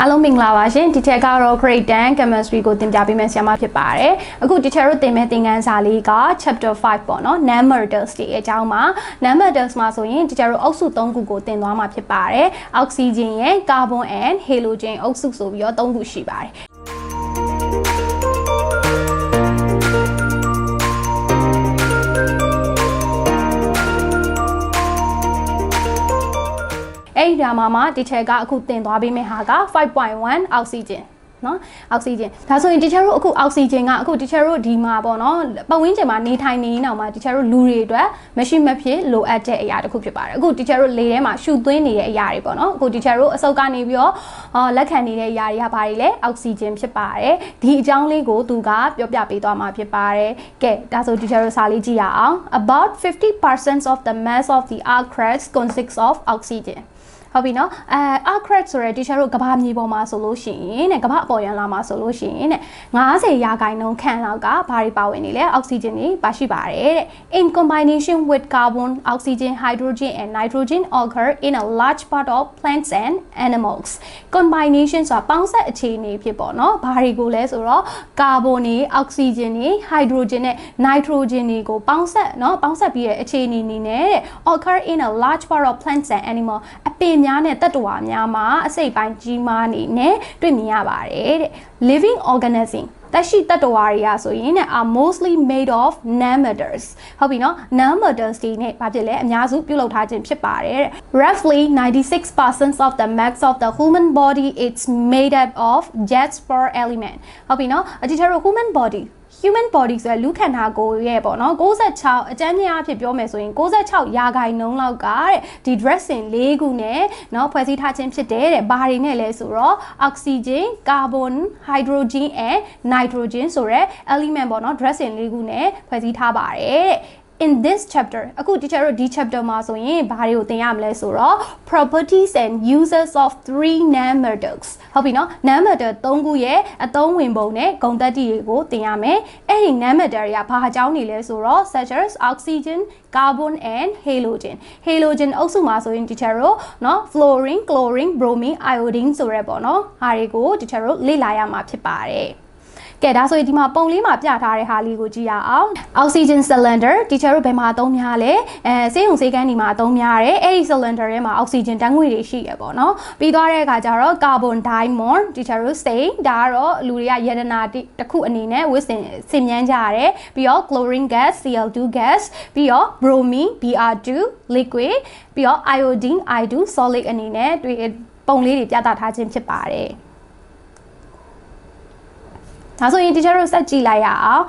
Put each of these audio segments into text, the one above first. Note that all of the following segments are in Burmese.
အားလုံးမင်္ဂလာပါရှင်ဒီထက်ကတော့ grade 10 chemistry ကိုသင်ပြပေးမယ့်ဆရာမဖြစ်ပါတယ်အခု teacher တို့သင်မယ့်သင်ခန်းစာလေးက chapter 5ပေါ့နော် non metals တွေအကြောင်းမှာ non metals မှာဆိုရင် teacher တို့အုပ်စု3ခုကိုသင်သွားမှာဖြစ်ပါတယ် oxygen ရယ် carbon and halogen အုပ်စုဆိုပြီးတော့3ခုရှိပါတယ် အဲ့ဒီဓာမှာမှာ teacher ကအခုသင်သွားပေးမယ့်ဟာက5.1 oxygen နော်အောက်ဆီဂျင်ဒါဆိုရင် teacher တို့အခုအောက်ဆီဂျင်ကအခု teacher တို့ဒီမှာပေါ့နော်ပတ်ဝန်းကျင်မှာနေထိုင်နေနေအောင်မှာ teacher တို့လူတွေအတွက်မရှိမဖြစ်လိုအပ်တဲ့အရာတစ်ခုဖြစ်ပါတယ်အခု teacher တို့လေထဲမှာရှူသွင်းနေတဲ့အရာတွေပေါ့နော်အခု teacher တို့အစုပ်ကနေပြီးတော့အော်လက်ခံနေတဲ့အရာတွေကဘာတွေလဲအောက်ဆီဂျင်ဖြစ်ပါတယ်ဒီအကြောင်းလေးကိုသူကပြောပြပေးသွားမှာဖြစ်ပါတယ်ကဲဒါဆို teacher တို့စာလေးကြည့်ရအောင် about 50% of the mass of the earth crust consists of oxygen ဟုတ်ပြီနော်အဲ arcrack ဆိုရဲ teacher တို့ကဘာမြေပေါ်မှာဆိုလို့ရှိရင်တဲ့ကဘာအပေါ်ရန်လာမှာဆိုလို့ရှိရင်တဲ့90ရာခိုင်နှုန်းခန့်လောက်ကဘာတွေပါဝင်နေလဲအောက်ဆီဂျင်တွေပါရှိပါတယ်တဲ့ in combination with carbon oxygen hydrogen and nitrogen occur in a large part of plants and animals combination ဆိုတာပေါင်းဆက်အခြေအနေဖြစ်ပေါ့နော်ဘာတွေကိုလဲဆိုတော့ carbon တွေ oxygen တွေ hydrogen နဲ့ nitrogen တွေကိုပေါင်းဆက်နော်ပေါင်းဆက်ပြီးတဲ့အခြေအနေအနေနဲ့တဲ့ occur in a large part of plants and animal အပင်များနဲ့တတ္တဝါများမှာအစိတ်ပိုင်းကြီးမားနေနဲ့တွေ့မြင်ရပါတယ်တဲ့ living organism တက်ရှိတတ္တဝါတွေကဆိုရင်တဲ့ are mostly made of nanometers ဟုတ်ပြီနော် nanometers တွေနဲ့ဘာဖြစ်လဲအများစုပြုလုပ်ထားခြင်းဖြစ်ပါတယ်တဲ့ roughly 96% of the mass of the human body it's made up of jasper element ဟုတ်ပြီနော်အတီချာတို့ human body human body ဆိုရလူခန္ဓာကိုယ်ရဲ့ပေါ့နော်66အကျန်းကြီးအဖြစ်ပြောမယ်ဆိုရင်66ရာခိုင်နှုန်းလောက်ကတဲ့ဒီ dressing ၄ခုနဲ့เนาะဖွဲ့စည်းထားခြင်းဖြစ်တယ်တဲ့ဘာတွေနဲ့လဲဆိုတော့ oxygen carbon hydrogen and nitrogen ဆိုရဲ element ပေါ့နော် dressing ၄ခုနဲ့ဖွဲ့စည်းထားပါတယ်တဲ့ in this chapter အခု teacher တို့ဒီ chapter မှာဆိုရင်ဘာတွေကိုသင်ရမလဲဆိုတော့ properties and uses of three nanometers ဟုတ်ပြီနော် nanometer 3ခုရဲ့အသုံးဝင်ပုံနဲ့ဂုဏ်သတ္တိတွေကိုသင်ရမယ်အဲ့ဒီ nanometer တွေကဘာအကြောင်းနေလဲဆိုတော့ such as oxygen carbon and halogen halogen အုပ်စုမှာဆိုရင် teacher တို့နော် fluorine chlorine bromine iodine ဆိုရဲပေါ့နော်ဟာတွေကို teacher တို့လေ့လာရမှာဖြစ်ပါတယ် ကဲဒါဆိုရင်ဒီမှာပုံလေးမှာပြထားတဲ့ဟာလေးကိုကြည့်ရအောင် oxygen cylinder teacher တို့ဘယ်မှာအသုံးများလဲအဲဆေးရုံဆေးကန်းဒီမှာအသုံးများတယ်အဲ့ဒီ cylinder ထဲမှာ oxygen တန်းငွေတွေရှိရပေါ့နော်ပြီးသွားတဲ့အခါကျတော့ carbon diamond teacher တို့ say ဒါကတော့လူတွေကယတနာတစ်ခုအနေနဲ့ဝစ်စင်စင်မြန်းကြရတယ်ပြီးတော့ chlorine gas Cl2 gas ပြီးတော့ bromine Br2 liquid ပြီးတော့ iodine I2 solid အနေနဲ့တွေ့ပုံလေးတွေပြသထားခြင်းဖြစ်ပါတယ် ဒါဆိုရင် teacher တို့စက်ကြည့်လိုက်ရအောင်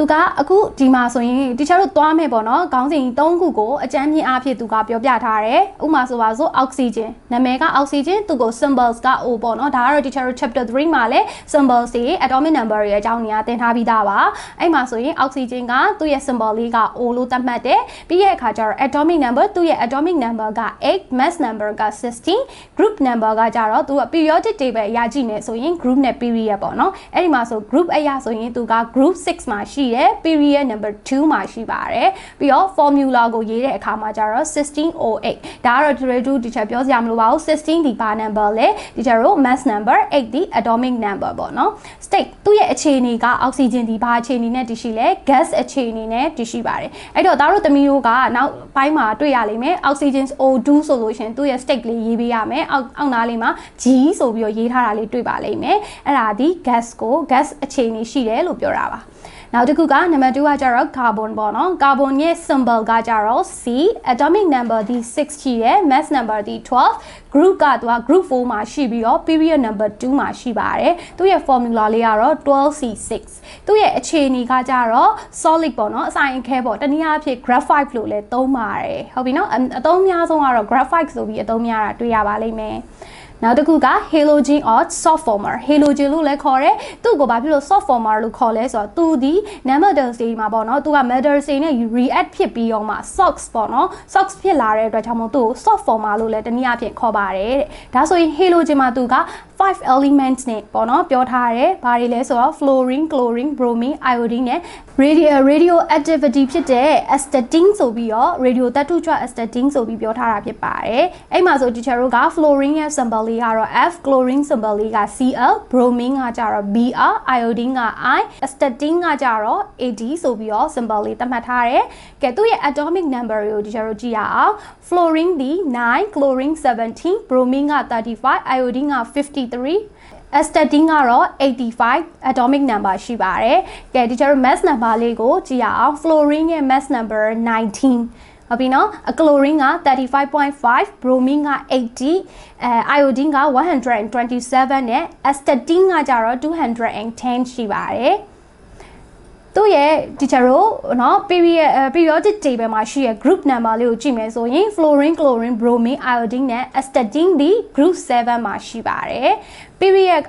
သူကအခုဒီမှာဆိုရင် teacher တို့သွားမယ်ပေါ့နော်ခေါင်းစဉ်၃ခုကိုအကြမ်းမြင့်အားဖြင့်သူကပြောပြထားတယ်ဥပမာဆိုပါစို့ oxygen နာမည်က oxygen သူကို symbols က O ပေါ့နော်ဒါကတော့ teacher တို့ chapter 3မှာလဲ symbols တွေ atomic number တွေအကြောင်းနေရာသင်ထားပြီးသားပါအဲ့မှာဆိုရင် oxygen ကသူ့ရဲ့ symbol လေးက O လို့သတ်မှတ်တယ်ပြီးရဲ့အခါကျတော့ atomic number သူ့ရဲ့ atomic number က8 mass number က16 group number ကကြတော့သူက periodic table အရာကြည့်နေဆိုရင် group နဲ့ period ပေါ့နော်အဲ့ဒီမှာဆို group အရာဆိုရင်သူက group 6မှာရှိတယ် period number 2မှာရှိပါတယ်ပြီးတော့ formula ကိုရေးတဲ့အခါမှာကျတော့1608ဒါကတော့ trade 2 teacher ပြောစရာမလိုပါဘူး16ဒီပါ number လဲ teacher တို့ mass number 8ဒီ atomic number ပေါ့နော် state သူ့ရဲ့အခြေအနေက oxygen ဒီဘာအခြေအနေနဲ့တည်ရှိလဲ gas အခြေအနေနဲ့တည်ရှိပါတယ်အဲ့တော့ဒါတို့သမီးတို့ကနောက်ပိုင်းမှာတွေ့ရလိမ့်မယ် oxygen O2 ဆိုလို့ရှင်သူ့ရဲ့ state လေးရေးပေးရမယ်အောက်အောက်နားလေးမှာ G ဆိုပြီးတော့ရေးထားတာလေးတွေ့ပါလိမ့်မယ်အဲ့ဒါဒီ gas ကို gas အခြေအနေရှိတယ်လို့ပြောတာပါ နောက်တစ်ခုကနံပါတ်2ကကြတော့ carbon ပေါ့နော် carbon ရဲ့ symbol ကကြတော့ C atomic number ဒီ6ရှိတယ် mass number ဒီ12 group ကသူက group 4မှာရှိပြီးတော့ period number 2မှာရှိပါတယ်သူရဲ့ formula လေးကတော့ 12C6 သူရဲ့အခြေအနေကကြတော့ solid ပေါ့နော်အဆိုင်အခဲပေါ့တနည်းအားဖြင့် graphite လို့လည်းသုံးပါတယ်ဟုတ်ပြီနော်အသုံးအများဆုံးကတော့ graphite ဆိုပြီးအသုံးများတာတွေ့ရပါလိမ့်မယ် နောက်တစ်ခုက halogen or soft former halogen လို့လည်းခေါ်တယ်သူ့ကိုဘာဖြစ်လို့ soft former လို့ခေါ်လဲဆိုတော့သူဒီ nanometers တွေမှာပေါ့နော်သူက metals တွေနဲ့ react ဖြစ်ပြီးတော့မှ SOX ပေါ့နော် SOX ဖြစ်လာတဲ့အတွက်ကြောင့်မို့သူ့ကို soft former လို့လည်းတနည်းအားဖြင့်ခေါ်ပါတယ်တဲ့ဒါဆိုရင် halogen မှာသူက 5 elements နဲ့ပေါ့နော်ပြောထားရတယ်။ဘာတွေလဲဆိုတော့ fluorine, chlorine, bromine, iodine နဲ့ radio radioactivity ဖြစ်တဲ့ astatine ဆိုပြီးတော့ radio သတ္တုကြွ astatine ဆိုပြီးပြောထားတာဖြစ်ပါတယ်။အဲ့မှာဆို teacher တို့က fluorine ရဲ့ symbol လေးကတော့ F, chlorine symbol လေးက Cl, bromine ကကြတော့ Br, iodine က I, astatine ကကြတော့ AD ဆိုပြီးတော့ symbol လေးသတ်မှတ်ထားတယ်။ကဲသူ့ရဲ့ atomic number ကို teacher တို့ကြည့်ရအောင်။ fluorine ဒီ 9, chlorine 17, bromine က 35, iodine က53 astatine ကတော့85 atomic number ရှိပါတယ်။ကဲဒီကျတော့ mass number လေးကိုကြည့်ရအောင် fluorine ရဲ့ mass number 19ဟုတ်ပြီနော်အကလိုရင်းက35.5 bromine က80အဲ iodine က127နဲ့ astatine ကကြတော့210ရှိပါတယ် သူ့ရဲ့ teacher တို့เนาะ period periodic table မှာရှိရဲ့ group number လေးကိုကြည့်မယ်ဆိုရင် fluorine chlorine bromine iodine နဲ့ astatine ဒီ group 7မှာရှိပါတယ် period.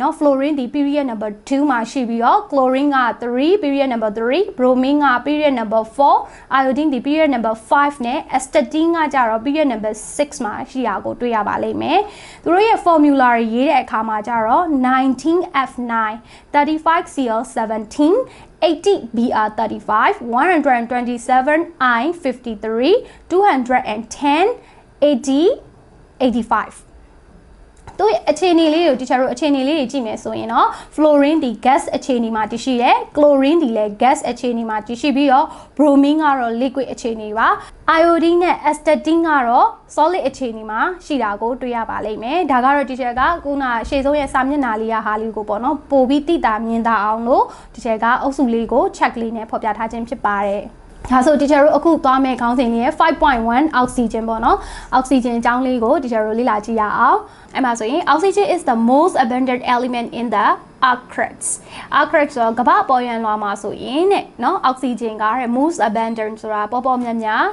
know fluorine ဒီ period number 2မှာရှိပြီးတော့ chlorine က3 period number 3 bromine က period number 4 iodine ဒီ period number 5နဲ့ astatine ကကြတော့ period number 6မှာရှိတာကိုတွေ့ရပါလိမ့်မယ်သူတို့ရဲ့ formula တွေရေးတဲ့အခါမှာကြတော့ 19F9 35Cl17 80BR35 127I53 210 80 85 သူ့အခြေအနေလေးကိုတခြားတို့အခြေအနေလေးတွေကြည့်မယ်ဆိုရင်တော့ fluorine ဒီ gas အခြေအနေမှာတရှိတယ် chlorine ဒီလည်း gas အခြေအနေမှာတရှိပြီးတော့ bromine ကတော့ liquid အခြေအနေပါ iodine နဲ့ astatine ကတော့ solid အခြေအနေမှာရှိတာကိုတွေ့ရပါလိမ့်မယ်ဒါကတော့ teacher ကခုနရှေ့ဆုံးရဲ့စာမျက်နှာလေးရဟာလေးကိုပေါ့နော်ပို့ပြီးသိတာမြင်တာအောင်လို့ teacher ကအုပ်စုလေးကို check လေးနဲ့ဖော်ပြထားခြင်းဖြစ်ပါတယ် ဒါဆို teacher တို့အခုသွားမယ့်ခေါင်းစဉ်လေးရဲ့5.1 oxygen ပေါ့နော် oxygen အကြောင်းလေးကို teacher တို့လေ့လာကြည့်ရအောင်အဲ့မှာဆိုရင် oxygen is the most abundant element in the arctics arctic ဆိုတော့ကမ္ဘာပေါ်ရန်လွှာမှာဆိုရင်တဲ့နော် oxygen ကတဲ့ most abundant ဆိုတာပေါ်ပေါ်များများ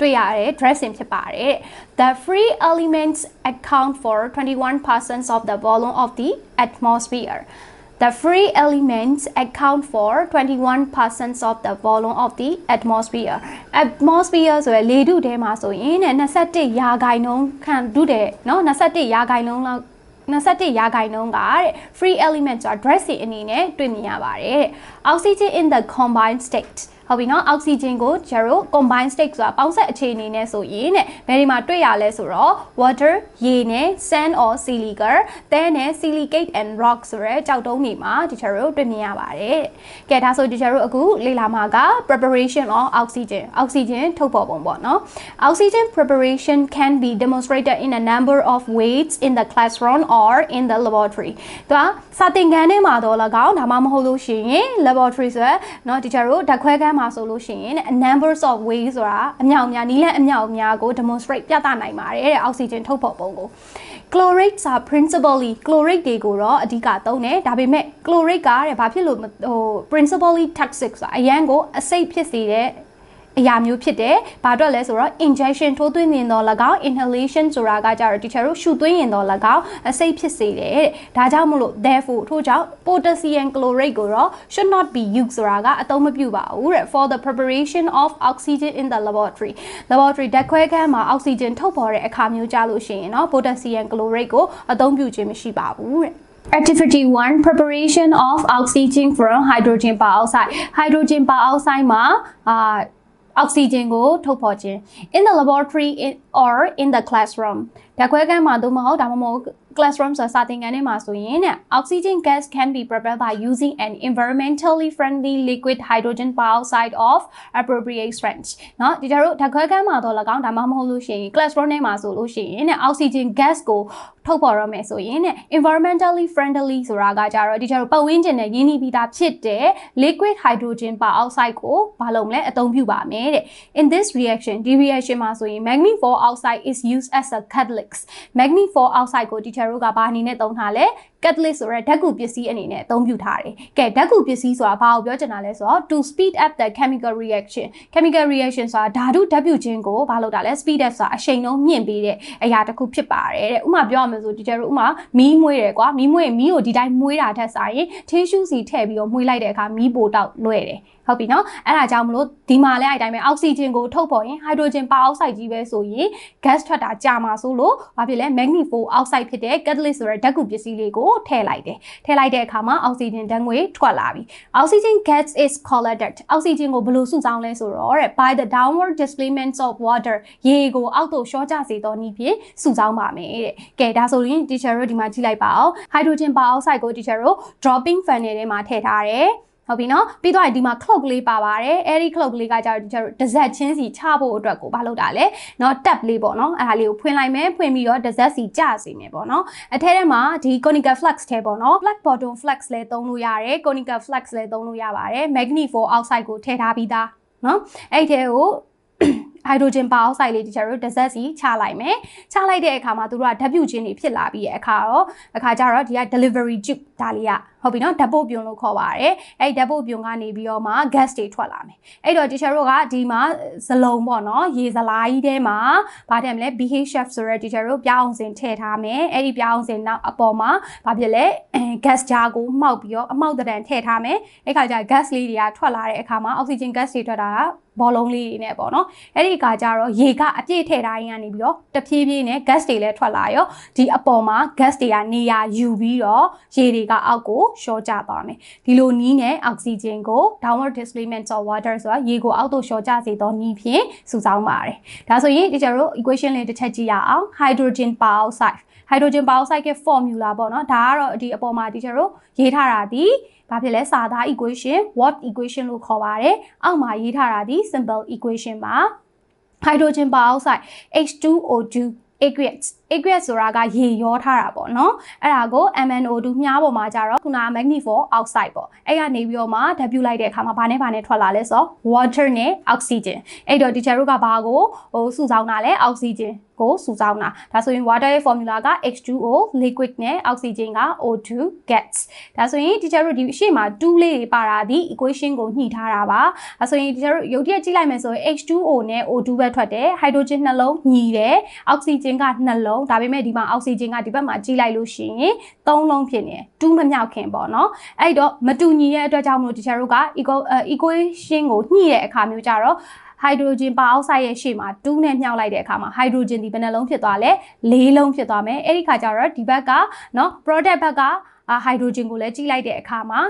တွေ့ရတဲ့ dressing ဖြစ်ပါတယ် The free elements account for 21% of the volume of the atmosphere The free elements account for 21% of the volume of the atmosphere. Atmosphere ဆိုရယ်လေထုထဲမှာဆိုရင်21ရာခိုင်နှုန်းခံဒုတယ်เนาะ21ရာခိုင်နှုန်းလောက်21ရာခိုင်နှုန်းကတဲ့ free element ဆိုတာ dressing အနေနဲ့တွေ့မြင်ရပါတယ်။ Oxygen in the combined state ဟုတ်ပြီနော်အောက်ဆီဂျင်ကိုကျတို့ combine state ဆိုတာပေါင်းဆက်အခြေအနေနဲ့ဆိုရင်တဲ့ဘယ်ဒီမှာတွေ့ရလဲဆိုတော့ water ရေနဲ့ sand or silica တဲနဲ့ silicate and rock ဆိုရဲကြောက်တုံးတွေမှာဒီကျတို့တွေ့မြင်ရပါတယ်ကဲဒါဆိုဒီကျတို့အခုလေ့လာမှာက preparation of oxygen oxygen ထုတ်ဖော်ပုံပေါ့နော် oxygen preparation can be demonstrated in a number of ways in the classroom or in the laboratory သူကစာသင်ခန်းထဲမှာတော့၎င်းဒါမှမဟုတ်လို့ရှိရင် laboratory ဆိုရယ်เนาะဒီကျတို့ဓာတ်ခွဲခန်း မှာဆိုလို့ရှိရင် numbers of ways ဆိုတာအမြောက်အများနီးလန့်အမြောက်အများကို demonstrate ပြသနိုင်ပါတယ်တဲ့အောက်ဆီဂျင်ထုတ်ဖော်ပုံကို chlorate စာ principally chlorate တွေကိုတော့အဓိကသုံးတယ်ဒါပေမဲ့ chlorate ကတဲ့ဘာဖြစ်လို့ဟို principally toxic ဆိုတာအရန်ကိုအဆိပ်ဖြစ်စေတဲ့ အရာမျိုးဖြစ်တယ်။ဘာအတွက်လဲဆိုတော့ injection ထိုးသွင်းရင်တော့၎င်း inhalation ဆိုတာကကြတော့ teacher တို့ရှူသွင်းရင်တော့၎င်းအဆိပ်ဖြစ်စေတယ်တဲ့။ဒါကြောင့်မလို့ therefore ထို့ကြောင့် potassium chlorate ကိုတော့ should not be used ဆိုတာကအသုံးမပြုပါဘူးတဲ့ for the preparation of oxygen in the laboratory laboratory ဓာတ်ခွဲခန်းမှာ oxygen ထုတ်ဖော်တဲ့အခါမျိုးကြလို့ရှိရင်တော့ potassium chlorate ကိုအသုံးပြုခြင်းမရှိပါဘူးတဲ့ Activity 1 preparation of oxygen from hydrogen peroxide hydrogen peroxide မှာအာ အောက်ဆီဂျင်ကိုထုတ်ဖော်ခြင်း in the laboratory in, or in the classroom ဓာတ်ခွဲခန်းမှာသို့မဟုတ်ဒါမှမဟုတ် classroom ဆိုတာစာသင်ခန်းထဲမှာဆိုရင်တဲ့ oxygen gas can be prepared by using an environmentally friendly liquid hydrogen peroxide of appropriate strength เนาะဒီကြတို့ဓာတ်ခွဲခန်းမှာတော့၎င်းဒါမှမဟုတ်လို့ရှိရင် classroom ထဲမှာဆိုလို့ရှိရင်တဲ့ oxygen gas ကိုထုတ်ဖော်ရမယ်ဆိုရင်တဲ့ environmentally friendly ဆိုတာကကြတော့ဒီကြတို့ပတ်ဝန်းကျင်နဲ့ရင်းနှီးပြီးသားဖြစ်တဲ့ liquid hydrogen peroxide ကိုဘာလို့မလဲအသုံးပြုပါမယ်တဲ့ in this reaction ဒီ reaction မှာဆိုရင် manganese oxide is used as a catalyst manganese oxide ကို teacher တို့ကဘာအနေနဲ့သုံးထားလဲ catalyst ဆိုရဲဓာတ်ကူပစ္စည်းအနေနဲ့အသုံးပြုထားတယ်။ကဲဓာတ်ကူပစ္စည်းဆိုတာဘာကိုပြောချင်တာလဲဆိုတော့ to speed up the chemical reaction chemical reaction ဆိုတာဓာတုဓာတ်ပြုခြင်းကိုဘာလို့တာလဲ speed up ဆိုတာအရှိန်နှုန်းမြင့်ပေးတဲ့အရာတစ်ခုဖြစ်ပါတယ်တဲ့။ဥပမာပြောရမယ်ဆိုဒီကျတို့ဥပမာမီးမွေးတယ်ကွာမီးမွေးမီးကိုဒီတိုင်းမွေးတာထက်စာရင် tissue စီထည့်ပြီးတော့မွေးလိုက်တဲ့အခါမီးပိုတောက်လွဲ့တယ်။ဟုတ်ပြီနော်အဲ့ဒါကြောင့်မလို့ဒီမှာလည်းအဲ့တိုင်းပဲအောက်ဆီဂျင်ကိုထုတ်ဖော်ရင်ဟိုက်ဒရိုဂျင်ပါအောက်ဆိုက်ကြီးပဲဆိုရင် gas ထွက်တာကြာမှာဆိုလို့ဘာဖြစ်လဲ magnifo အောက်ဆိုက်ဖြစ်တဲ့ catalyst ဆိုတဲ့ဓာတ်ကူပစ္စည်းလေးကိုထည့်လိုက်တယ်ထည့်လိုက်တဲ့အခါမှာအောက်ဆီဂျင်ဓာတ်ငွေထွက်လာပြီ oxygen gas is collected အောက်ဆီဂျင်ကိုဘယ်လိုစုဆောင်းလဲဆိုတော့တဲ့ by the downward displacement of water ရေကိုအောက်သို့ရှော့ကျစေသောနည်းဖြင့်စုဆောင်းပါမယ်တဲ့ကဲဒါဆိုရင် teacher တို့ဒီမှာကြည့်လိုက်ပါအောင် hydrogen peroxide ကို teacher တို့ dropping funnel ထဲမှာထည့်ထားတယ် ဟုတ်ပြီနော်ပြီးတော့ဒီမှာ clock လေးပါပါတယ်အဲဒီ clock လေးကကြတော့ကျွန်တော်တစ်စက်ချင်းစီချဖို့အတွက်ကိုမလုပ်တာလေနော် tab လေးပေါ့နော်အဲဒါလေးကိုဖွင့်လိုက်မယ်ဖွင့်ပြီးတော့တစ်စက်စီကျစေမယ်ပေါ့နော်အထဲထဲမှာဒီ conical flux ထဲပေါ့နော် black bottom flux လည်းသုံးလို့ရတယ် conical flux လည်းသုံးလို့ရပါတယ် magnifo oxide ကိုထည့်ထားပြီးသားနော်အဲ့ထဲကိုဟိုက်ဒရိုဂျင်ပါအောက်ဆိုက်လေးတချို့တို့တစ်စက်စီချလိုက်မယ်ချလိုက်တဲ့အခါမှာသူတို့ကဓာတ်ပြုတ်ခြင်းတွေဖြစ်လာပြီးရဲ့အခါတော့အခါကျတော့ဒီက delivery tube ဒါလေးကဟုတ်ပြီနော်ဓာတ်ပို့ပြုံလို့ခေါ်ပါတယ်အဲ့ဓာတ်ပို့ပြုံကနေပြီးတော့မှ gas တွေထွက်လာမယ်အဲ့တော့ teacher တို့ကဒီမှာဇလုံးပေါ့နော်ရေစလားကြီးထဲမှာဗာတယ်မလဲ BH chef ဆိုရဲ teacher တို့ပြောင်းစင်ထည့်ထားမယ်အဲ့ဒီပြောင်းစင်နောက်အပေါ်မှာဗာဖြစ်လဲ gas jar ကိုမှောက်ပြီးတော့အမောက်တံထည့်ထားမယ်အဲ့ခါကျ gas လေးတွေကထွက်လာတဲ့အခါမှာ oxygen gas တွေထွက်တာကဘောလုံးလေးတွေနဲ့ပေါ့နော်အဲ့ဒီအခါကျတော့ရေကအပြည့်ထည့်ထားရင်ကနေပြီးတော့တဖြည်းဖြည်းနဲ့ gas တွေလည်းထွက်လာရောဒီအပေါ်မှာ gas တွေကနေရာယူပြီးတော့ရေတွေကအောက်ကိုရှော့ကျသွားမယ်ဒီလိုနီးနဲ့အောက်ဆီဂျင်ကို downward displacement of water ဆိုတာရေကိုအောက်သို့ရှော့ကျစေသောနီးဖြင့်စုဆောင်းပါတယ်ဒါဆိုရင်ဒီကျတို့ equation လေးတစ်ချက်ကြည့်ရအောင် hydrogen peroxide hydrogen peroxide ရဲ့ formula ပေါ့နော်ဒါကတော့ဒီအပေါ်မှာဒီကျတို့ရေးထားတာဒီဘာဖြစ်လဲစာသား equation what equation လို့ခေါ်ပါတယ်အောက်မှာရေးထားတာဒီ simple equation ပါ hydrogen peroxide H2O2 aqueous aqueous ဆိုတာကရေရောထားတာပေါ့နော်အဲ့ဒါကို MnO2 မြားပေါ်မှာကြတော့ခုန magnesium oxide ပေါ့အဲ့ကနေပြီးတော့မှဓာတ်ပြုလိုက်တဲ့အခါမှာဘာနဲ့ဘာနဲ့ထွက်လာလဲဆိုတော့ water နဲ့ oxygen အဲ့တော့ teacher တို့ကဘာကိုဟိုစုဆောင်းတာလဲ oxygen ကိုစုဆောင်းတာဒါဆိုရင် water ရဲ့ formula က H2O liquid နဲ့ oxygen က O2 gas ဒါဆိုရင် teacher တို့ဒီအရှိမ2လေးတွေပါတာဒီ equation ကိုညှိထားတာပါဒါဆိုရင် teacher တို့ရုပ်တရက်ကြည့်လိုက်မယ်ဆိုရင် H2O နဲ့ O2 ပဲထွက်တယ် hydrogen နှလုံးညီတယ် oxygen ကနှလုံးလုံးဒါပေမဲ့ဒီမှာအောက်ဆီဂျင်ကဒီဘက်မှာကြီးလိုက်လို့ရှိရင်၃လုံးဖြစ်နေတူးမမြောက်ခင်ပေါ့နော်အဲ့တော့မတူညီတဲ့အတွက်ကြောင့်မလို့တခြားတို့က equation ကိုညှိတဲ့အခါမျိုးကြတော့ဟိုက်ဒရိုဂျင်ပါအောက်ဆိုက်ရဲ့ရှေ့မှာတူးနဲ့မြှောက်လိုက်တဲ့အခါမှာဟိုက်ဒရိုဂျင်ဒီဘယ်နှလုံးဖြစ်သွားလဲ၄လုံးဖြစ်သွားမယ်အဲ့ဒီခါကျတော့ဒီဘက်ကနော် product ဘက်ကဟိုက်ဒရိုဂျင်ကိုလည်းကြီးလိုက်တဲ့အခါမှာ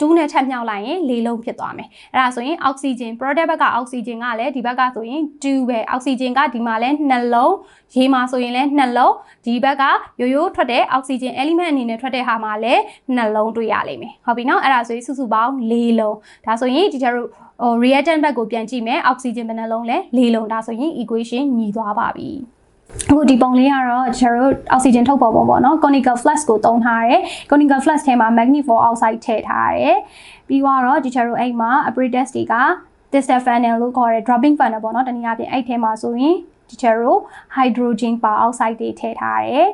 ဒူးနဲ့ထပ်မြောက်လိုက်ရင်၄လုံးဖြစ်သွားမယ်အဲ့ဒါဆိုရင်အောက်ဆီဂျင် product ဘက်ကအောက်ဆီဂျင်ကလည်းဒီဘက်ကဆိုရင်2ပဲအောက်ဆီဂျင်ကဒီမှာလည်း2လုံးရေမှာဆိုရင်လည်း2လုံးဒီဘက်ကရိုးရိုးထွက်တဲ့အောက်ဆီဂျင် element အနေနဲ့ထွက်တဲ့ဟာမှာလည်း2လုံးတွေ့ရလိမ့်မယ်ဟုတ်ပြီနော်အဲ့ဒါဆိုရင်စုစုပေါင်း၄လုံးဒါဆိုရင်ဒီကျတို့ဟို reactant ဘက်ကိုပြန်ကြည့်မယ်အောက်ဆီဂျင်ဘယ်နှလုံးလဲ၄လုံးဒါဆိုရင် equation ညီသွားပါပြီ အခုဒီပုံလေးကတော့ကျွန်တော်တို့အောက်ဆီဂျင်ထုတ်ပေါ်ပုံပေါ့နော် conical flask ကိုသုံးထားတယ် conical flask ထဲမှာ magnesium oxide ထည့်ထားတယ်ပြီးတော့ဒီကျွန်တော်တို့အဲ့မှာ apparatus တွေက distal funnel လို့ခေါ်တဲ့ dropping funnel ပေါ့နော်တနည်းအားဖြင့်အဲ့ထဲမှာဆိုရင်ဒီကျွန်တော်တို့ hydrogen peroxide တွေထည့်ထားတယ်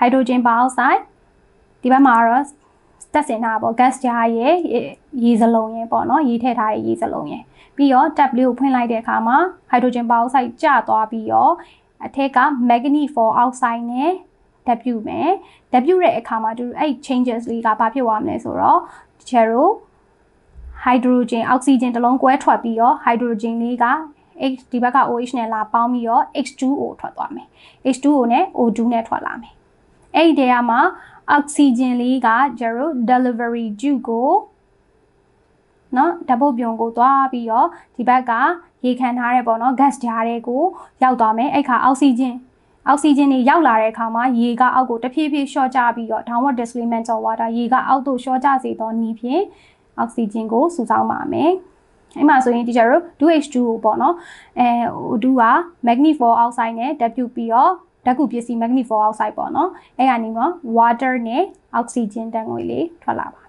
hydrogen peroxide ဒီဘက်မှာတော့တက်စင်ထားပေါ့ gas jar ရဲ့ရေစလုံးရဲ့ပေါ့နော်ရေထည့်ထားတဲ့ရေစလုံးရဲ့ပြီးတော့ tab လေးကိုဖွင့်လိုက်တဲ့အခါမှာ hydrogen peroxide ကျသွားပြီးတော့ အထက်က magnesium oxide နဲ့တက်ပြုမယ်တက်ပြုတဲ့အခါမှာသူအဲ့ changes လေးကဘာဖြစ်သွားမလဲဆိုတော့ဒီချေရို hydrogen oxygen တစ်လုံးကွဲထွက်ပြီးတော့ hydrogen လေးက H ဒီဘက်က OH နဲ့လာပေါင်းပြီးတော့ H2O ထွက်သွားမယ် H2O နဲ့ O2 နဲ့ထွက်လာမယ်အဲ့ဒီတဲမှာ oxygen လေးကကျတော့ delivery tube ကိုနော်ဓာတ်ပုတ်ပြုံကိုသွားပြီးတော့ဒီဘက်က ရေခံထားတဲ့ပေါ့နော် gas jar တွေကိုရောက်သွားမယ်အဲ့ခါအောက်ဆီဂျင်အောက်ဆီဂျင်တွေရောက်လာတဲ့အခါမှာရေကအောက်ကိုတဖြည်းဖြည်းလျှော့ကျပြီးတော့ downward displacement of water ရေကအောက်သို့လျှော့ကျစေသောနည်းဖြင့်အောက်ဆီဂျင်ကိုစုဆောင်းပါမယ်အဲ့မှာဆိုရင်ဒီကျတော့ 2H2 ကိုပေါ့နော်အဲ2က magnesium oxide နဲ့ဓာတ်ပြုပြီးတော့ဓာတ်ကူပစ္စည်း magnesium oxide ပေါ့နော်အဲ့ကနေမှ water နဲ့ oxygen တန်ငွေလေးထွက်လာပါ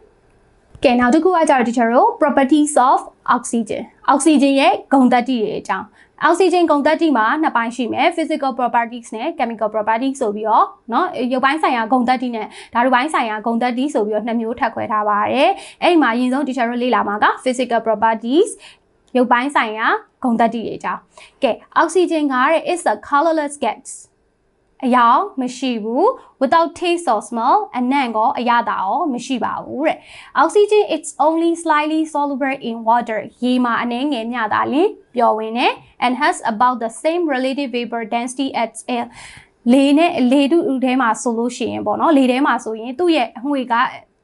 ကဲနောက်တစ်ခုကကြတော့ teacher တို့ properties of oxygen oxygen ရဲ့ဂုဏ်သတ္တိတွေအကြောင်း oxygen ဂုဏ်သတ္တိမှာနှစ်ပိုင်းရှိမယ် physical properties နဲ့ chemical properties ဆိုပြီးတော့เนาะရုပ်ပိုင်းဆိုင်ရာဂုဏ်သတ္တိနဲ့ဓာတုပိုင်းဆိုင်ရာဂုဏ်သတ္တိဆိုပြီးတော့နှစ်မျိုးထပ်ခွဲထားပါတယ်အဲ့ဒီမှာအရင်ဆုံး teacher တို့လေ့လာမှာက physical properties ရုပ်ပိုင်းဆိုင်ရာဂုဏ်သတ္တိတွေအကြောင်းကဲ oxygen ကတဲ့ is a colorless gas အယောင်မရှိဘူး without taste or smell အနံ့ကောအရသာရောမရှိပါဘူးတဲ့ oxygen it's only slightly soluble in water ရေမှာအနည်းငယ်မျှတာလင်ပျော်ဝင်တယ် and has about the same relative vapor density as air လေနဲ့လေတုထဲမှာဆိုလို့ရှိရင်ပေါ့နော်လေထဲမှာဆိုရင်သူ့ရဲ့အငွေက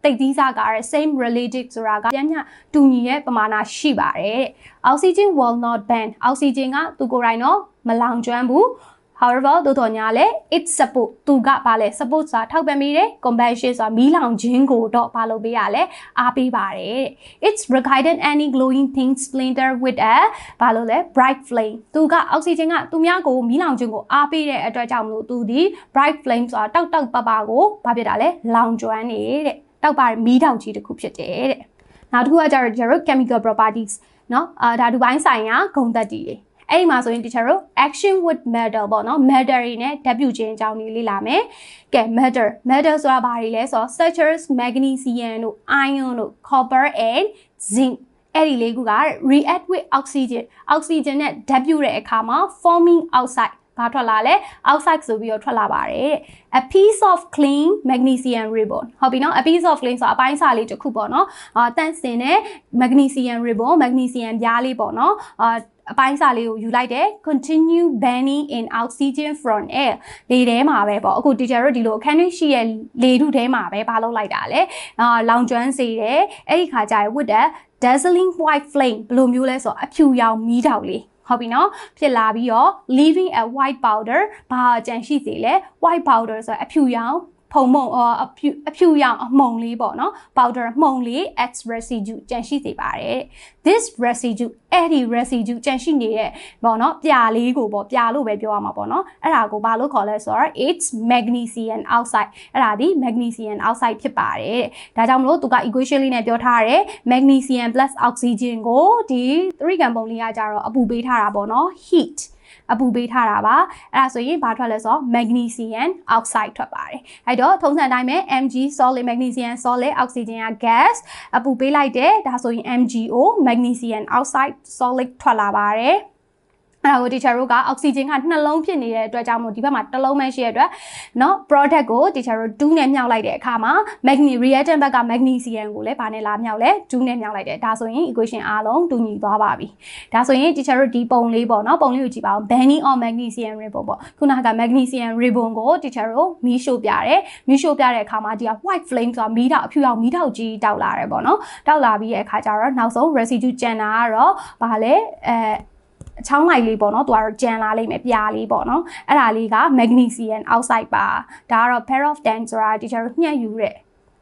တိတ်သီးစားကတဲ့ same relative ဆိုတာကပြန်ညတူညီရဲ့ပမာဏရှိပါတယ်တဲ့ oxygen will not burn oxygen ကသူကိုယ်တိုင်တော့မလောင်ကျွမ်းဘူး however သို့တော်ညာလဲ it support သူကဘာလဲ support ဆိုတာထောက်ပံ့မိတယ် combustion ဆိုတာမီးလောင်ခြင်းကိုတော့ဘာလုပ်ပေးရလဲအားပေးပါတယ် it's regarded any glowing thing splinter with a ဘာလို့လဲ bright flame သူက oxygen ကသူများကိုမီးလောင်ခြင်းကိုအားပေးတဲ့အတွက်ကြောင့်မလို့သူဒီ bright flame ဆိုတာတောက်တောက်ပပကိုဘာဖြစ်တာလဲလောင်ကျွမ်းနေတဲ့တောက်ပါမီးတောင်ကြီးတစ်ခုဖြစ်တယ်တဲ့နောက်တစ်ခုကကျတော့ကျတော့ chemical properties เนาะအာဓာတုပိုင်းဆိုင်ရာဂုဏ်သတ္တိတွေ အဲ့ဒီမှာဆိုရင် teacher တို့ action with metal ပေါ့နော် metal တွေနဲ့ဓာတ်ပြုခြင်းအကြောင်းလေးလေ့လာမယ်။ကဲ metal metal ဆိုတာဘာတွေလဲဆိုတော့ such as magnesium တို့ iron တို့ copper and zinc အဲ့ဒီလေးခုက react with oxygen oxygen နဲ့ဓာတ်ပြုတဲ့အခါမှာ forming outside ဘာထွက်လာလဲ outside ဆိုပြီးတော့ထွက်လာပါတယ် a piece of clean magnesium ribbon ဟုတ်ပြီနော် a piece of clean ဆိုအပိုင်းစာလေးတစ်ခုပေါ့နော်အာတန့်စင်တဲ့ magnesium ribbon magnesium ပြားလေးပေါ့နော်အာ အပိုင်းစာလေးကိုယူလိုက်တယ် continue burning in oxygen from air လေထဲမှာပဲပေါ့အခု teacher တို့ဒီလိုအခန်းရှိရဲ့လေထုထဲမှာပဲဘာလုပ်လိုက်တာလဲအာလောင်ကျွမ်းစေတယ်အဲ့ဒီခါကျရင် with the dazzling white flame ဘယ်လိုမျိုးလဲဆိုတော့အဖြူရောင်မီးတောက်လေးဟုတ်ပြီနော်ဖြစ်လာပြီးတော့ leaving a white powder ဘာကြံရှိစေလဲ white powder ဆိုတော့အဖြူရောင် ဖုံမုံအဖြူအဖြူရောင်အမှုံလေးပေါ့နော် powder မှုံလေး X residue ကြန့်ရှိစေပါတယ် this residue အဲ့ဒီ residue ကြန့်ရှိနေတဲ့ပေါ့နော်ပြာလေးကိုပေါ့ပြာလို့ပဲပြောရမှာပေါ့နော်အဲ့ဒါကိုဘာလို့ခေါ်လဲဆိုတော့ it's magnesium oxide အဲ့ဒါဒီ magnesium oxide ဖြစ်ပါတယ်ဒါကြောင့်မလို့သူက equation လေးနဲ့ပြောထားတယ် magnesium plus oxygen ကိုဒီ3ကံပုံလေးကကြတော့အပူပေးထားတာပေါ့နော် heat အပူပေးထားတာပါအဲ့ဒါဆိုရင်ဘာထွက်လဲဆိုတော့ magnesium oxide ထွက်ပါတယ်အဲ့တော့ထုံးစံတိုင်းပဲ Mg solid magnesium solid oxygen က gas အပူပေးလိုက်တယ်ဒါဆိုရင် MgO magnesium oxide solid ထွက်လာပါတယ် အဲ့ဒါကို teacher တို့က oxygen ကနှလုံးဖြစ်နေတဲ့အတွက်ကြောင့်မို့ဒီဘက်မှာတစ်လုံးပဲရှိရတဲ့အတွက်เนาะ product ကို teacher တို့2နဲ့မြောက်လိုက်တဲ့အခါမှာ magnesium reactant ဘက်က magnesium ကိုလည်းဗာနဲ့လာမြောက်လဲ2နဲ့မြောက်လိုက်တယ်ဒါဆိုရင် equation အားလုံးတူညီသွားပါပြီဒါဆိုရင် teacher တို့ဒီပုံလေးပေါ့เนาะပုံလေးကိုကြည့်ပါဦး bending of magnesium ribbon ပေါ့ခုနက magnesium ribbon ကို teacher တို့မီးရှို့ပြတယ်မီးရှို့ပြတဲ့အခါမှာဒီက white flame ဆိုတာမီးတောက်အဖြူရောင်မီးတောက်ကြီးတောက်လာတယ်ပေါ့เนาะတောက်လာပြီးတဲ့အခါကျတော့နောက်ဆုံး residue ကျန်တာကတော့ဗာလဲအဲ အချောင်းလိုက်လေးပေါ့နော်သူကတော့ကြံလာလိမ့်မယ်ပြားလေးပေါ့နော်အဲ့ဒါလေးက magnesium oxide ပါဒါကတော့ pair of 10ဆိုတာ teacher ညှက်ယူတဲ့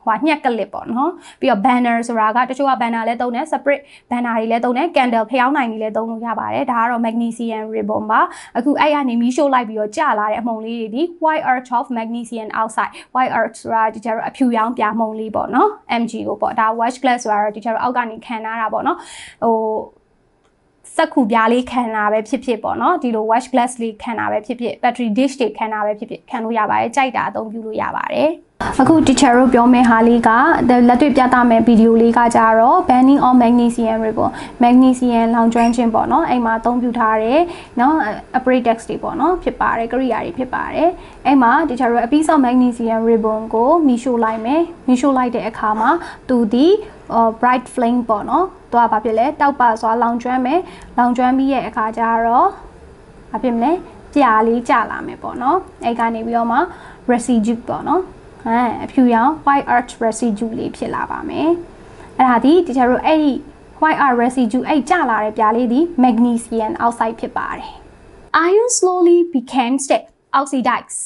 ဟိုညက်ကလစ်ပေါ့နော်ပြီးတော့ banner ဆိုတာကတချို့က banner လည်းသုံးတယ် separate banner တွေလည်းသုံးတယ် candle ဖျောင်းနိုင်တွေလည်းသုံးလို့ရပါတယ်ဒါကတော့ magnesium ribbon ပါအခုအဲ့ရနေမီးရှို့လိုက်ပြီးတော့ကျလာတဲ့အမှုန်လေးတွေဒီ white earth of magnesium oxide white earth ဆိုတာဒီကျတော့အဖြူရောင်ပြာမှုန်လေးပေါ့နော် mg ကိုပေါ့ဒါ watch glass ဆိုတာတော့ဒီကျတော့အောက်ကနေခံထားတာပေါ့နော်ဟို စက်ခုပြားလေးခံတာပဲဖြစ်ဖြစ်ပေါ့နော်ဒီလို watch glass လေးခံတာပဲဖြစ်ဖြစ် battery dish တွေခံတာပဲဖြစ်ဖြစ်ခံလို့ရပါတယ်ကြိုက်တာအသုံးပြုလို့ရပါတယ် အခု teacher တို့ပြောမယ့်ဟာလေးကလက်တွေ့ပြသမယ့်ဗီဒီယိုလေးကကြတော့ banning on magnesium တွေပေါ့ magnesium လောင်ကျွမ်းခြင်းပေါ့နော်အဲ့မှာအသုံးပြုထားတယ်နော် apparatus တွေပေါ့နော်ဖြစ်ပါတယ်ကိရိယာတွေဖြစ်ပါတယ်အဲ့မှာ teacher တို့ a piece of magnesium ribbon ကိုမီရှို့လိုက်မယ်မီရှို့လိုက်တဲ့အခါမှာသူဒီ bright flame ပေါ့နော်သူကဘာဖြစ်လဲတောက်ပါစွာလောင်ကျွမ်းမယ်လောင်ကျွမ်းပြီးရဲ့အခါကျတော့ဘာဖြစ်မလဲပြာလေးကျလာမယ်ပေါ့နော်အဲ့ကနေပြီးတော့မှ residue ပေါ့နော် ဟမ်အဖြူရောင် white earth residue လေးဖြစ်လာပါမယ်အဲ့ဒါဒီတခြားတို့အဲ့ဒီ white earth residue အဲ့ကျလာတဲ့ပြားလေးဒီ magnesium oxide ဖြစ်ပါတယ် iron slowly became step oxidize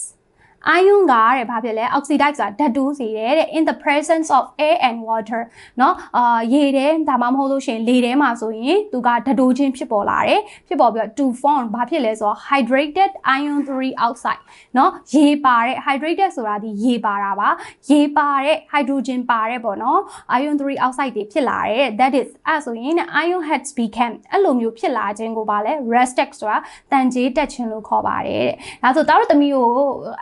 ion ကတဲ့ဘာဖြစ်လဲ oxidize ဆိုတာဓာတ်တိုးစေတယ်တဲ့ in the presence of air and water เนาะအာရေထဲဒါမှမဟုတ်လို့ရှိရင်လေထဲမှာဆိုရင်သူကဓာတ်တိုးခြင်းဖြစ်ပေါ်လာတယ်ဖြစ်ပေါ်ပြီးတော့ to form ဘာဖြစ်လဲဆိုတော့ hydrated ion 3 oxide เนาะရေပါတဲ့ hydrated ဆိုတာဒီရေပါတာပါရေပါတဲ့ hydrogen ပါတဲ့ပေါ့နော် ion 3 oxide တွေဖြစ်လာတယ် that is အဲ့ဆိုရင် ion has become အဲ့လိုမျိုးဖြစ်လာခြင်းကိုပါလဲ rested ဆိုတာတန်ကြေးတက်ခြင်းလို့ခေါ်ပါတယ်တဲ့ဒါဆိုတောက်သမီးကို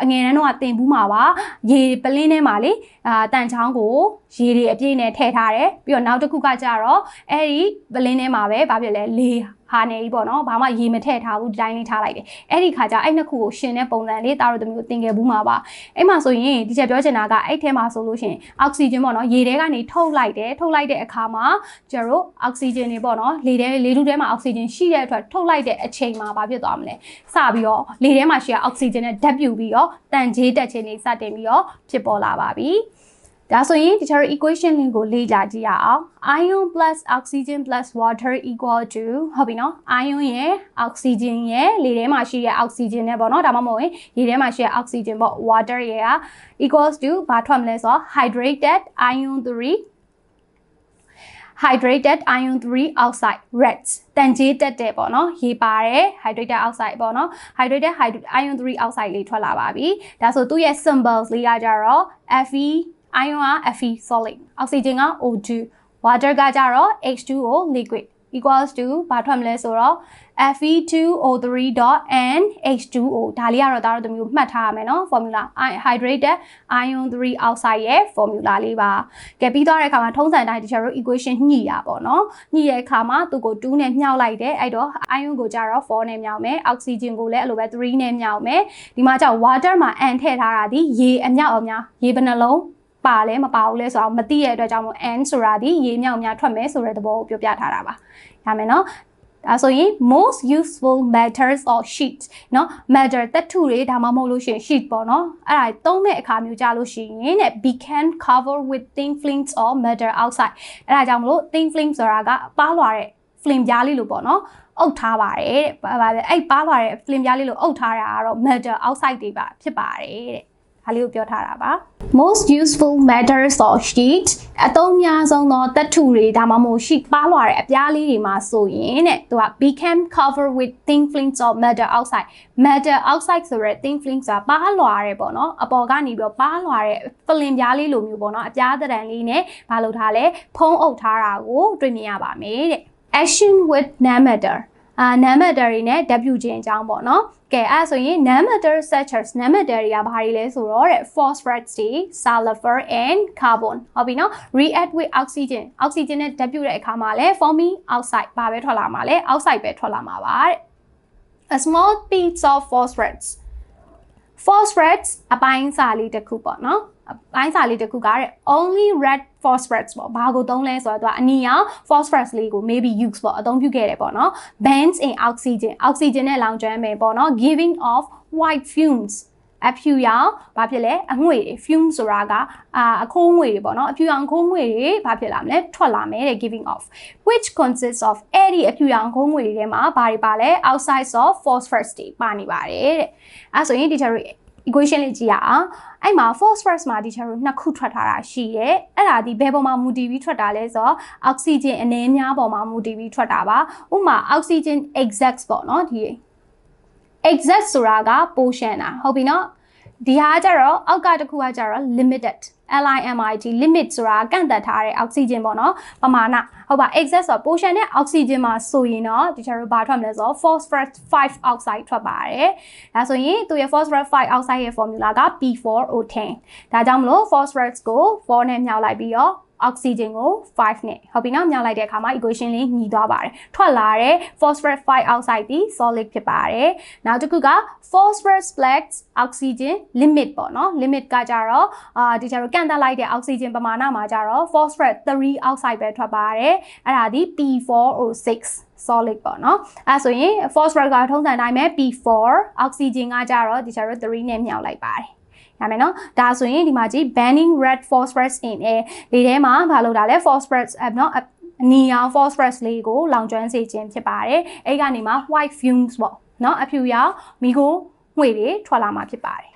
အငယ်တ န်းတော့တင်ဘူးမှာပါရေပလင်းထဲမှာလေအာတန်ချောင်းကိုရေတွေအပြည့်နဲ့ထည့်ထားတယ်ပြီးတော့နောက်တစ်ခုကကြတော့အဲ့ဒီပလင်းထဲမှာပဲဘာဖြစ်လဲလေဟာနေကြီးပေါ့နော်ဘာမှရေမထည့်ထားဘူးဒီတိုင်းလေးထားလိုက်တယ်အဲ့ဒီခါကျအဲ့နှစ်ခုကိုရှင်တဲ့ပုံစံလေးတားတို့သမီးကိုသင်ခဲ့ဘူးမှာပါအဲ့မှာဆိုရင်ဒီချက်ပြောချင်တာကအဲ့ထဲမှာဆိုလို့ရှိရင်အောက်ဆီဂျင်ပေါ့နော်ရေထဲကနေထုတ်လိုက်တယ်ထုတ်လိုက်တဲ့အခါမှာကျတို့အောက်ဆီဂျင်တွေပေါ့နော်လေထဲလေထုထဲမှာအောက်ဆီဂျင်ရှိတဲ့အတွက်ထုတ်လိုက်တဲ့အချိန်မှာဘာဖြစ်သွားမလဲစပြီးတော့လေထဲမှာရှိတဲ့အောက်ဆီဂျင်နဲ့ဓာတ်ပြူပြီးတော့တန်ကြေးတက်ခြင်းတွေစတင်ပြီးတော့ဖြစ်ပေါ်လာပါပြီ ဒါဆိုရင်ဒီချာ equation လေးကိုလေ့လာကြည့်ရအောင် ion plus oxygen plus water equal to ဟုတ်ပြီနော် ion ရဲ့ oxygen ရဲ့လေထဲမှာရှိတဲ့ oxygen နဲ့ပေါ့နော်ဒါမှမဟုတ်ရင်ရေထဲမှာရှိတဲ့ oxygen ပေါ့ water ရဲ့က equals to ဘာထွက်မလဲဆိုတော့ hydrated ion 3 hydrated ion 3 oxide reds တန်ကြေးတက်တဲ့ပေါ့နော်ရေပါတယ် hydrated oxide ပေါ့နော် hydrated ion 3 oxide လေးထွက်လာပါပြီဒါဆိုသူ့ရဲ့ symbols လေးကကြတော့ Fe ion က Fe solid oxygen က O2 water ကကြတော့ H2O liquid equals to ဘာထွက်မလဲဆိုတော့ Fe2O3.n H2O ဒါလေးကတော့ဒါတို့မျိုးမှတ်ထားရမယ်နော် formula hydrated ion 3 oxide ရဲ့ formula လေးပါကဲပြီးသွားတဲ့အခါမှာထုံးစံတိုင်းတခြားတို့ equation ညှိရပါတော့ညှိတဲ့အခါမှာသူ့ကို2နဲ့မြှောက်လိုက်တယ်အဲ့တော့ ion ကိုကြတော့4နဲ့မြှောက်မယ် oxygen ကိုလည်းအဲ့လိုပဲ3နဲ့မြှောက်မယ်ဒီမှာကျ water မှာ n ထည့်ထားတာဒီရေအမြောက်အများရေဘယ်နှလုံး ပါလဲမပါဘူးလဲဆိုတော့မသိရတဲ့အတွက်ကြောင့်မို့ n ဆိုတာဒီရေမြောက်များထွက်မယ်ဆိုတဲ့သဘောကိုပြောပြထားတာပါရမယ်နော်ဒါဆိုရင် most useful matters or sheet เนาะ matter တထုတွေဒါမှမဟုတ်လို့ရှိရင် sheet ပေါ့เนาะအဲ့ဒါသုံးတဲ့အခါမျိုးကြာလို့ရှိရင်တဲ့ be can cover with thin films or matter outside အဲ့ဒါကြောင့်မလို့ thin film ဆိုတာကပါးလွာတဲ့ film ပြားလေးလို့ပေါ့เนาะအုပ်ထားပါတယ်တဲ့ဘာလဲအဲ့ပါးလွာတဲ့ film ပြားလေးလို့အုပ်ထားတာကတော့ matter outside တွေပါဖြစ်ပါတယ်တဲ့ ဒါလေးကိုပြောထားတာပါ most useful matters or sheet အသုံးများဆုံးသောတထုတွေဒါမှမဟုတ် sheet ပါလွာတဲ့အပြားလေးတွေမှာဆိုရင်တဲ့သူက became cover with thin films of matter outside matter outside ဆိုရဲ thin films ဆိုတာပါလွာရဲပေါ့နော်အပေါ်ကနေပြီးတော့ပါလွာတဲ့ film ပြားလေးလိုမျိုးပေါ့နော်အပြားတံလေးနဲ့ဘာလုပ်ထားလဲဖုံးအုပ်ထားတာကိုတွေ့မြင်ရပါမယ်တဲ့ action with nanometer အာ nanometer တွေနဲ့ W ချင်းအကြောင်းပေါ့နော်ကဲအဲ့ဆိုရင် nanometer structures nanometer တွေကဘာတွေလဲဆိုတော့တဲ့ phosphates တွေ sulfur and carbon ဟုတ်ပြီနော် react with oxygen oxygen နဲ့ W တဲ့အခါမှာလဲ forming outside ဘာပဲထွက်လာမှာလဲ outside ပဲထွက်လာမှာပါတဲ့ a small piece of phosphates phosphates အပိုင်းစာလေးတစ်ခုပေါ့နော်အ ပိုင်းစာလေးတစ်ခုကတဲ့ only red phosphorus ပေါ့ဘာကိုသုံးလဲဆိုတော့သူကအနီရောင် phosphorus လေးကို maybe use ပေါ့အသုံးပြုခဲ့တယ်ပေါ့နော် bands in oxygen oxygen နဲ့လောင်ကျွမ်းမယ်ပေါ့နော် giving off white fumes အဖြူရောင်ဘာဖြစ်လဲအငွေတွေ fume ဆိုတာကအာအခိုးငွေတွေပေါ့နော်အဖြူရောင်ခိုးငွေတွေဘာဖြစ်လာမလဲထွက်လာမယ်တဲ့ giving off which consists of အဲ့ဒီအဖြူရောင်ခိုးငွေတွေထဲမှာဘာတွေပါလဲ outside of phosphorus တွေပါနေပါတယ်တဲ့အဲဆိုရင် teacher equation လေးကြည့်ရအောင် အဲ့မှာ phosphorus မှာ teacher တို့နှစ်ခုထွက်ထားတာရှိရဲအဲ့ဒါဒီဘယ်ပေါ်မှာမူတည်ပြီးထွက်တာလဲဆိုတော့ oxygen အနည်းများပေါ်မှာမူတည်ပြီးထွက်တာပါဥပမာ oxygen exact ပေါ့နော်ဒီ exact ဆိုတာက portion อ่ะဟုတ်ပြီနော် ဒီဟာကြတော့အောက်ကတစ်ခုကကြတော့ limited LIMIT limit ဆိုတာကန့်သက်ထားတဲ့ oxygen ပေါ့နော်ပမာဏဟုတ်ပါ excess ဆို portion နဲ့ oxygen မှာဆိုရင်တော့ဒီချာတို့ဘာထွက်မလဲဆိုတော့ phosphorus 5 oxide ထွက်ပါတယ်ဒါဆိုရင်သူရဲ့ phosphorus 5 oxide ရဲ့ formula က P4O10 ဒါကြောင့်မလို့ phosphorus ကို4နဲ့မြောက်လိုက်ပြီးတော့ oxygen ကို5နဲ့ဟုတ်ပြီနော်မြောက်လိုက်တဲ့အခါမှာ equation လေးညီသွားပါတယ်ထွက်လာတဲ့ phosphorus 5 oxide ဒီ solid ဖြစ်ပါတယ်နောက်တစ်ခုက phosphorus plus oxygen limit ပေါ့နော် limit ကကြတော့အာဒီကျတော့ကန့်တက်လိုက်တဲ့ oxygen ပမာဏမှာကြတော့ phosphorus 3 oxide ပဲထွက်ပါတယ်အဲ့ဒါဒီ P4O6 solid ပေါ့နော်အဲဆိုရင် phosphorus ကထုံးစံတိုင်းပဲ P4 oxygen ကကြတော့ဒီကျတော့3နဲ့မြောက်လိုက်ပါတယ် ရမယ်နော်ဒါဆိုရင်ဒီမှာကြည့် banning red phosphorus in air လေထဲမှာဘာလို့တာလဲ phosphorus အနော်အနီရောင် phosphorus လေးကိုလောင်ကျွမ်းစေခြင်းဖြစ်ပါတယ်အဲ့ကနေမှာ white fumes ပေါ့နော်အဖြူရောင်မိခိုးငွေတွေထွက်လာမှာဖြစ်ပါတယ်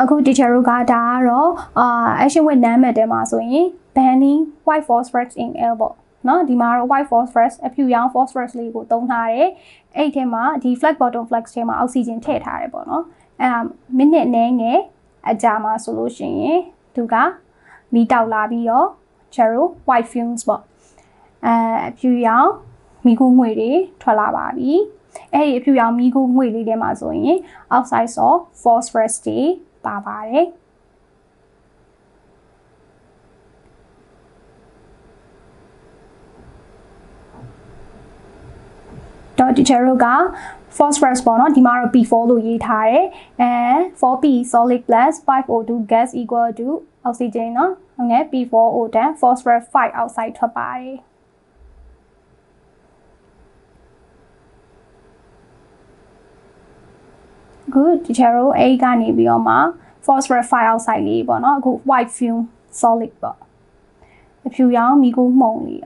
အခု teacher တို့ကဒါကတော့အာ action with non metal မှာဆိုရင် banning white phosphorus in air ပေါ့နော်ဒီမှာတော့ white phosphorus အဖြူရောင် phosphorus လေးကိုသုံးထားတယ်အဲ့ဒီထဲမှာဒီ flag bottom flex ထဲမှာ oxygen ထည့်ထားတယ်ပေါ့နော် အဲ့ဒါမိနစ်နည်းငယ်အကြာမှာဆိုလို့ရှိရင်သူကမီတောက်လာပြီးတော့ chero white fumes ပေါ့အဲအဖြူရောင်မိခိုးငွေတွေထွက်လာပါပြီအဲ့ဒီအဖြူရောင်မိခိုးငွေလေးထဲမှာဆိုရင် oxides of phosphorus တွေပါပါတယ်တော့ teacher တို့က phosphorus ပေါ့နော်ဒီမှာတော့ P4 လို့ရေးထားတယ်အဲ 4P solid plus 5O2 gas equal to oxygen เนาะဟုတ်ငယ် P4O တန် phosphorus 5 oxide ထွက်ပါတယ် good teacher တို့အဲ့ဒီကနေပြီးတော့မှ phosphorus 5 oxide လေးပေါ့နော်အခု white fume solid ပေါ့အဖြူရောင်မိကိုမှုန်လေး